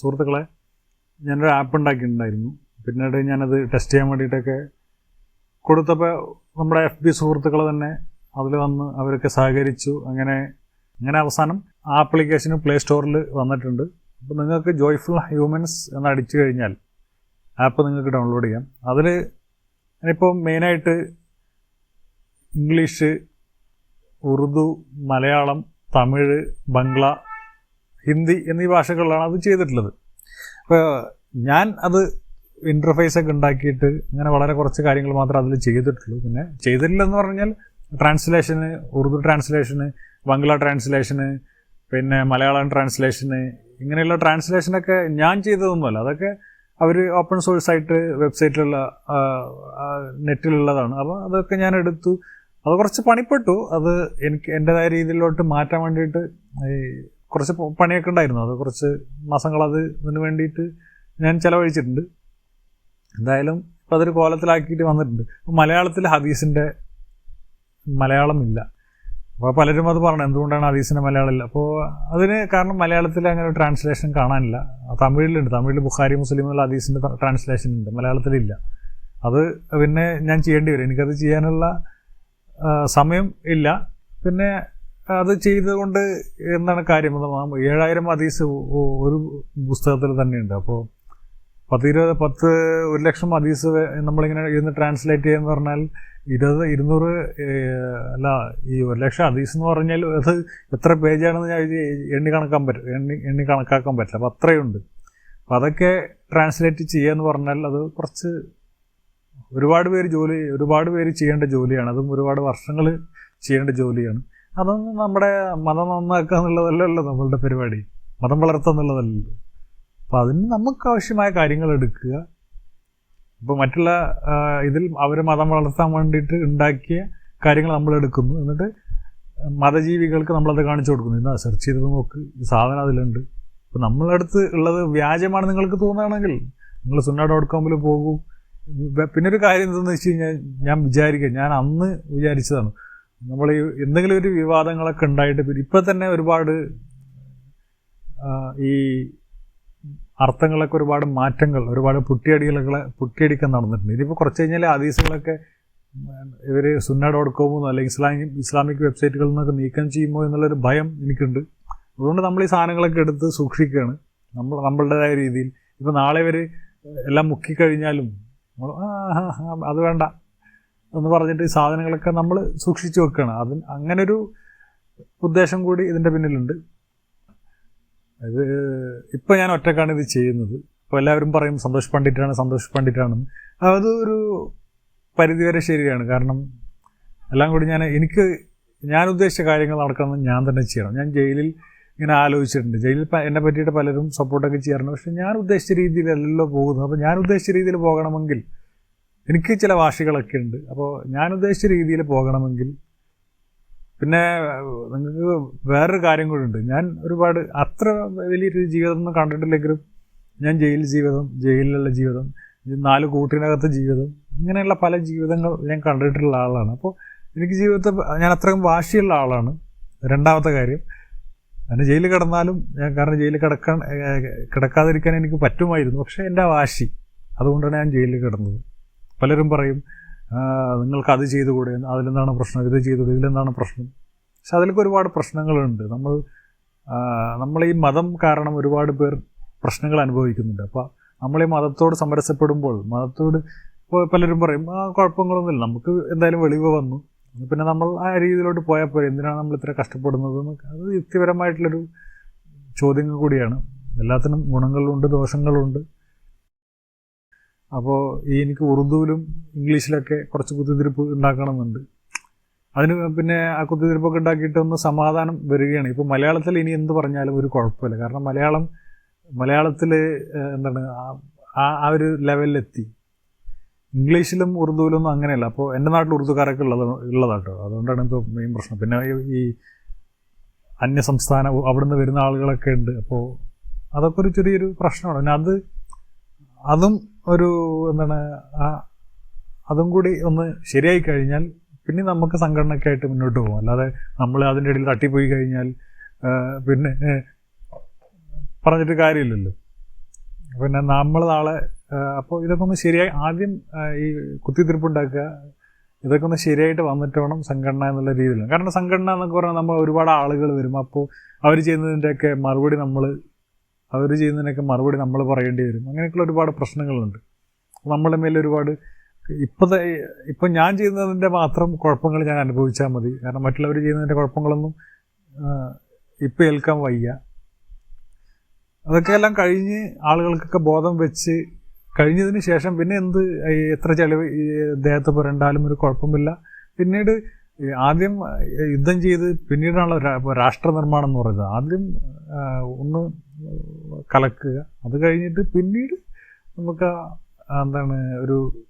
സുഹൃത്തുക്കളെ ഞാനൊരു ആപ്പ് ഉണ്ടാക്കിയിട്ടുണ്ടായിരുന്നു. പിന്നീട് ഞാനത് ടെസ്റ്റ് ചെയ്യാൻ വേണ്ടിയിട്ടൊക്കെ കൊടുത്തപ്പോൾ നമ്മുടെ എഫ് ബി സുഹൃത്തുക്കൾ തന്നെ അതിൽ വന്ന് അവരൊക്കെ സഹകരിച്ചു. അങ്ങനെ അങ്ങനെ അവസാനം ആ ആപ്ലിക്കേഷൻ പ്ലേ സ്റ്റോറിൽ വന്നിട്ടുണ്ട്. അപ്പോൾ നിങ്ങൾക്ക് ജോയ്ഫുൾ ഹ്യൂമൻസ് എന്ന് അടിച്ചു കഴിഞ്ഞാൽ ആപ്പ് നിങ്ങൾക്ക് ഡൗൺലോഡ് ചെയ്യാം. അതിൽ ഞാനിപ്പോൾ മെയിനായിട്ട് ഇംഗ്ലീഷ് ഉറുദു മലയാളം തമിഴ് ബംഗ്ല ഹിന്ദി എന്നീ ഭാഷകളിലാണ് അത് ചെയ്തിട്ടുള്ളത്. അപ്പോൾ ഞാൻ അത് ഇന്റർഫേസ് ഒക്കെ ഉണ്ടാക്കിയിട്ട് അങ്ങനെ വളരെ കുറച്ച് കാര്യങ്ങൾ മാത്രമേ അതിൽ ചെയ്തിട്ടുള്ളൂ. പിന്നെ ചെയ്തിട്ടില്ലെന്ന് പറഞ്ഞാൽ ട്രാൻസ്ലേഷന് ഉറുദു ട്രാൻസ്ലേഷന് ബംഗ്ല ട്രാൻസ്ലേഷന് പിന്നെ മലയാളം ട്രാൻസ്ലേഷന് ഇങ്ങനെയുള്ള ട്രാൻസ്ലേഷനൊക്കെ ഞാൻ ചെയ്തതൊന്നുമല്ല. അതൊക്കെ അവർ ഓപ്പൺ സോഴ്സ് ആയിട്ട് വെബ്സൈറ്റിലുള്ള നെറ്റിലുള്ളതാണ്. അപ്പോൾ അതൊക്കെ ഞാൻ എടുത്തു. അത് കുറച്ച് പണിപ്പെട്ടു. അത് എനിക്ക് എന്റെതായ രീതിയിലോട്ട് മാറ്റാൻ വേണ്ടിയിട്ട് കുറച്ച് പണിയൊക്കെ ഉണ്ടായിരുന്നു. അത് കുറച്ച് മാസങ്ങൾ അത് ഇതിന് വേണ്ടിയിട്ട് ഞാൻ ചിലവഴിച്ചിട്ടുണ്ട്. എന്തായാലും ഇപ്പം അതൊരു കോലത്തിലാക്കിയിട്ട് വന്നിട്ടുണ്ട്. മലയാളത്തിൽ ഹദീസിന്റെ മലയാളം ഇല്ല അപ്പോൾ പലരും അത് പറഞ്ഞു എന്തുകൊണ്ടാണ് ഹദീസിന്റെ മലയാളം ഇല്ല അപ്പോൾ അതിന് കാരണം മലയാളത്തിൽ അങ്ങനെ ട്രാൻസ്ലേഷൻ കാണാനില്ല. തമിഴിലുണ്ട്. തമിഴിൽ ബുഖാരി മുസ്ലിം എന്നുള്ള ഹദീസിന്റെ ട്രാൻസ്ലേഷൻ ഉണ്ട്. മലയാളത്തിലില്ല അത് പിന്നെ ഞാൻ ചെയ്യേണ്ടി വരും. എനിക്കത് ചെയ്യാനുള്ള സമയം ഇല്ല. പിന്നെ അത് ചെയ്തുകൊണ്ട് എന്താണ് കാര്യം? ഏഴായിരം ഹദീസ് ഒരു പുസ്തകത്തിൽ തന്നെയുണ്ട്. അപ്പോൾ പത്ത് ഇരുപത് പത്ത് ഒരു ലക്ഷം വെ- നമ്മളിങ്ങനെ ഇരുന്ന് ട്രാൻസ്ലേറ്റ് ചെയ്യുന്ന പറഞ്ഞാൽ ഇരുപത് ഇരുന്നൂറ് അല്ല ഈ ഒരു ലക്ഷം ഹദീസ് എന്ന് പറഞ്ഞാൽ അത് എത്ര പേജാണെന്ന് ഞാൻ എണ്ണി കണക്കാൻ പറ്റും എണ്ണി എണ്ണി കണക്കാക്കാൻ പറ്റില്ല. അപ്പോൾ അത്രയുണ്ട്. അപ്പോൾ അതൊക്കെ ട്രാൻസ്ലേറ്റ് ചെയ്യുക എന്ന് പറഞ്ഞാൽ അത് കുറച്ച് ഒരുപാട് പേര് ജോലി ഒരുപാട് പേര് ചെയ്യേണ്ട ജോലിയാണ്. അതും ഒരുപാട് വർഷങ്ങൾ ചെയ്യേണ്ട ജോലിയാണ്. അതൊന്നും നമ്മുടെ മതം നന്നാക്കുക എന്നുള്ളതല്ലല്ലോ നമ്മളുടെ പരിപാടി. മതം വളർത്തുക എന്നുള്ളതല്ലല്ലോ. അപ്പോൾ അതിന് നമുക്ക് ആവശ്യമായ കാര്യങ്ങൾ എടുക്കുക. ഇപ്പോൾ മറ്റുള്ള ഇതിൽ അവർ മതം വളർത്താൻ വേണ്ടിയിട്ട് ഉണ്ടാക്കിയ കാര്യങ്ങൾ നമ്മൾ എടുക്കുന്നു. എന്നിട്ട് മതജീവികൾക്ക് നമ്മളത് കാണിച്ചു കൊടുക്കുന്നു. ഇന്ന് സെർച്ച് ചെയ്ത് നോക്ക്. സാധനം അതിലുണ്ട്. ഇപ്പോൾ നമ്മളടുത്ത് ഉള്ളത് വ്യാജമാണ് നിങ്ങൾക്ക് തോന്നുകയാണെങ്കിൽ നിങ്ങൾ സുന്ന ഡോട്ട് കോമിൽ പോകൂ. പിന്നെ ഒരു കാര്യം എന്താണെന്ന് വെച്ച് കഴിഞ്ഞാൽ ഞാൻ വിചാരിക്കുക ഞാൻ അന്ന് വിചാരിച്ചതാണ്. നമ്മൾ ഈ എന്തെങ്കിലും ഒരു വിവാദങ്ങളൊക്കെ ഉണ്ടായിട്ട് ഇപ്പം തന്നെ ഒരുപാട് ഈ അർത്ഥങ്ങളൊക്കെ ഒരുപാട് മാറ്റങ്ങൾ ഒരുപാട് പുട്ടിയടികളൊക്കെ പുട്ടിയടിക്കാൻ നടന്നിട്ടുണ്ട്. ഇനിയിപ്പോൾ കുറച്ച് കഴിഞ്ഞാൽ ആദീസുകളൊക്കെ ഇവർ സുന്ന ഡോട്ട് കോമെന്നോ അല്ലെങ്കിൽ ഇസ്ലാമിക് ഇസ്ലാമിക് വെബ്സൈറ്റുകളിൽ നിന്നൊക്കെ നീക്കം ചെയ്യുമോ എന്നുള്ളൊരു ഭയം എനിക്കുണ്ട്. അതുകൊണ്ട് നമ്മൾ ഈ സാധനങ്ങളൊക്കെ എടുത്ത് സൂക്ഷിക്കുകയാണ് നമ്മൾ നമ്മളുടേതായ രീതിയിൽ. ഇപ്പോൾ നാളെ ഇവർ എല്ലാം മുക്കിക്കഴിഞ്ഞാലും അത് വേണ്ട. എന്ന് പറഞ്ഞിട്ട് ഈ സാധനങ്ങളൊക്കെ നമ്മൾ സൂക്ഷിച്ചു വെക്കുകയാണ് അതിന് അങ്ങനൊരു ഉദ്ദേശം കൂടി ഇതിന്റെ പിന്നിലുണ്ട്. ഇത് ഇപ്പം ഞാൻ ഒറ്റക്കാണ് ഇത് ചെയ്യുന്നത്. ഇപ്പോൾ എല്ലാവരും പറയും സന്തോഷ് പണ്ഡിറ്റാണ് സന്തോഷ് പണ്ഡിറ്റാണെന്ന്. അത് ഒരു പരിധിവരെ ശരിയാണ്. കാരണം എല്ലാം കൂടി ഞാൻ എനിക്ക് ഞാൻ ഉദ്ദേശിച്ച കാര്യങ്ങൾ നടക്കണമെന്ന് ഞാൻ തന്നെ ചെയ്യണം. ഞാൻ ജയിലിൽ ഇങ്ങനെ ആലോചിച്ചിട്ടുണ്ട്. ജയിലിൽ എന്നെ പറ്റിയിട്ട് പലരും സപ്പോർട്ടൊക്കെ ചെയ്യാറുണ്ട്. പക്ഷെ ഞാൻ ഉദ്ദേശിച്ച രീതിയിലല്ലല്ലോ പോകുന്നത്. അപ്പോൾ ഞാൻ ഉദ്ദേശിച്ച രീതിയിൽ പോകണമെങ്കിൽ എനിക്ക് ചില വാശികളൊക്കെ ഉണ്ട്. അപ്പോൾ ഞാൻ ഉദ്ദേശിച്ച രീതിയിൽ പോകണമെങ്കിൽ പിന്നെ നിങ്ങൾക്ക് വേറൊരു കാര്യം കൂടി ഉണ്ട്. ഞാൻ ഒരുപാട് അത്ര വലിയൊരു ജീവിതം ഒന്നും കണ്ടിട്ടില്ലെങ്കിലും ഞാൻ ജയിൽ ജീവിതം ജയിലിലുള്ള ജീവിതം നാല് കൂട്ടിനകത്തെ ജീവിതം അങ്ങനെയുള്ള പല ജീവിതങ്ങൾ ഞാൻ കണ്ടിട്ടുള്ള ആളാണ്. അപ്പോൾ എനിക്ക് ജീവിതത്തെ ഞാൻ അത്രയും വാശിയുള്ള ആളാണ്. രണ്ടാമത്തെ കാര്യം ഞാൻ ജയിലിൽ കിടന്നാലും ഞാൻ കാരണം ജയിലിൽ കിടക്കാൻ കിടക്കാതിരിക്കാൻ എനിക്ക് പറ്റുമായിരുന്നു. പക്ഷേ എന്റെ വാശി അതുകൊണ്ടാണ് ഞാൻ ജയിലിൽ കിടന്നത്. പലരും പറയും "ആ, നിങ്ങൾക്ക് അത് ചെയ്തുകൂടെ? അതിലെന്താണ് പ്രശ്നം? ഇത് ചെയ്തുകൂടെ ഇതിലെന്താണ് പ്രശ്നം? പക്ഷെ അതിലൊക്കെ ഒരുപാട് പ്രശ്നങ്ങളുണ്ട്. നമ്മൾ നമ്മൾ ഈ മതം കാരണം ഒരുപാട് പേർ പ്രശ്നങ്ങൾ അനുഭവിക്കുന്നുണ്ട്. അപ്പോൾ നമ്മൾ ഈ മതത്തോട് സമരസപ്പെടുമ്പോൾ മതത്തോട് ഇപ്പോൾ പലരും പറയും ആ കുഴപ്പങ്ങളൊന്നുമില്ല. നമുക്ക് എന്തായാലും വെളിവ് വന്നു. പിന്നെ നമ്മൾ ആ രീതിയിലോട്ട് പോയാൽ പോരെ. എന്തിനാണ് നമ്മൾ ഇത്ര കഷ്ടപ്പെടുന്നത്? അത് യുക്തിപരമായിട്ടുള്ളൊരു ചോദ്യങ്ങൾ കൂടിയാണ്. എല്ലാത്തിനും ഗുണങ്ങളുണ്ട് ദോഷങ്ങളുണ്ട്. അപ്പോൾ ഈ എനിക്ക് ഉറുദുവിലും ഇംഗ്ലീഷിലൊക്കെ കുറച്ച് കുത്തിത്തിരിപ്പ് ഉണ്ടാക്കണമെന്നുണ്ട്. അതിന് പിന്നെ ആ കുത്തിത്തിരിപ്പൊക്കെ ഉണ്ടാക്കിയിട്ട് ഒന്ന് സമാധാനം വരികയാണ്. ഇപ്പോൾ മലയാളത്തിൽ ഇനി എന്ത് പറഞ്ഞാലും ഒരു കുഴപ്പമില്ല. കാരണം മലയാളം മലയാളത്തിൽ എന്താണ് ആ- ആ ഒരു ലെവലിലെത്തി. ഇംഗ്ലീഷിലും ഉറുദുവിലൊന്നും അങ്ങനെയല്ല. അപ്പോൾ എന്റെ നാട്ടിൽ ഉറുദുക്കാരൊക്കെ ഉള്ളത് ഉള്ളതാട്ടോ. അതുകൊണ്ടാണ് ഇപ്പോൾ മെയിൻ പ്രശ്നം. പിന്നെ ഈ അന്യ സംസ്ഥാന അവിടുന്ന് വരുന്ന ആളുകളൊക്കെ ഉണ്ട്. അപ്പോൾ അതൊക്കെ ഒരു ചെറിയൊരു പ്രശ്നമാണ്. പിന്നെ അത് അതും ഒരു എന്താണ് ആ അതും കൂടി ഒന്ന് ശരിയായി കഴിഞ്ഞാൽ പിന്നെ നമുക്ക് സംഘടനയ്ക്കായിട്ട് മുന്നോട്ട് പോകും. അല്ലാതെ നമ്മൾ അതിന്റെ ഇടയിൽ തട്ടിപ്പോയി കഴിഞ്ഞാൽ പിന്നെ പറഞ്ഞിട്ട് കാര്യമില്ലല്ലോ. പിന്നെ നമ്മൾ നാളെ അപ്പോൾ ഇതൊക്കെ ഒന്ന് ശരിയായി ആദ്യം ഈ കുത്തിത്തിരിപ്പുണ്ടാക്കുക ഇതൊക്കെ ഒന്ന് ശരിയായിട്ട് വന്നിട്ട് വേണം സംഘടന എന്നുള്ള രീതിയിൽ. കാരണം സംഘടന എന്നൊക്കെ പറഞ്ഞാൽ നമ്മൾ ഒരുപാട് ആളുകൾ വരും. അപ്പോൾ അവർ ചെയ്യുന്നതിന്റെയൊക്കെ മറുപടി നമ്മൾ അവർ ചെയ്യുന്നതിനൊക്കെ മറുപടി നമ്മൾ പറയേണ്ടി വരും. അങ്ങനെയൊക്കെയുള്ള ഒരുപാട് പ്രശ്നങ്ങളുണ്ട്. നമ്മുടെ മേലെ ഒരുപാട് ഇപ്പോഴത്തെ ഇപ്പം ഞാൻ ചെയ്യുന്നതിന്റെ മാത്രം കുഴപ്പങ്ങൾ ഞാൻ അനുഭവിച്ചാൽ മതി. കാരണം മറ്റുള്ളവർ ചെയ്യുന്നതിന്റെ കുഴപ്പങ്ങളൊന്നും ഇപ്പം ഏൽക്കാൻ വയ്യ. അതൊക്കെ എല്ലാം കഴിഞ്ഞ് ആളുകൾക്കൊക്കെ ബോധം വെച്ച് കഴിഞ്ഞതിന് ശേഷം പിന്നെ എന്ത് എത്ര ചെലവ് ദേഹത്ത് പുരണ്ടാലും ഒരു കുഴപ്പമില്ല. പിന്നീട് ആദ്യം യുദ്ധം ചെയ്ത് പിന്നീടാണല്ലോ രാഷ്ട്രനിർമ്മാണം രാഷ്ട്ര നിർമ്മാണം എന്ന് പറയുന്നത്. ആദ്യം ഒന്ന് കലക്കുക. അത് കഴിഞ്ഞിട്ട് പിന്നീട് നമുക്ക് എന്താണ് ഒരു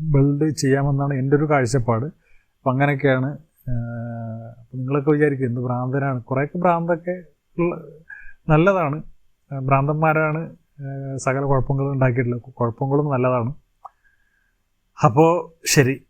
ബിൽഡ് ചെയ്യാമെന്നാണ് എന്റെ ഒരു കാഴ്ചപ്പാട്. അപ്പം അങ്ങനെയൊക്കെയാണ് അപ്പം നിങ്ങളൊക്കെ വിചാരിക്കും എന്ത് ഭ്രാന്തനാണ് കുറേയൊക്കെ ഭ്രാന്തൊക്കെ നല്ലതാണ്. ഭ്രാന്തന്മാരാണ് സകല കുഴപ്പങ്ങളും ഉണ്ടാക്കിയിട്ടുള്ളത്. കുഴപ്പങ്ങളും നല്ലതാണ്. അപ്പോൾ ശരി.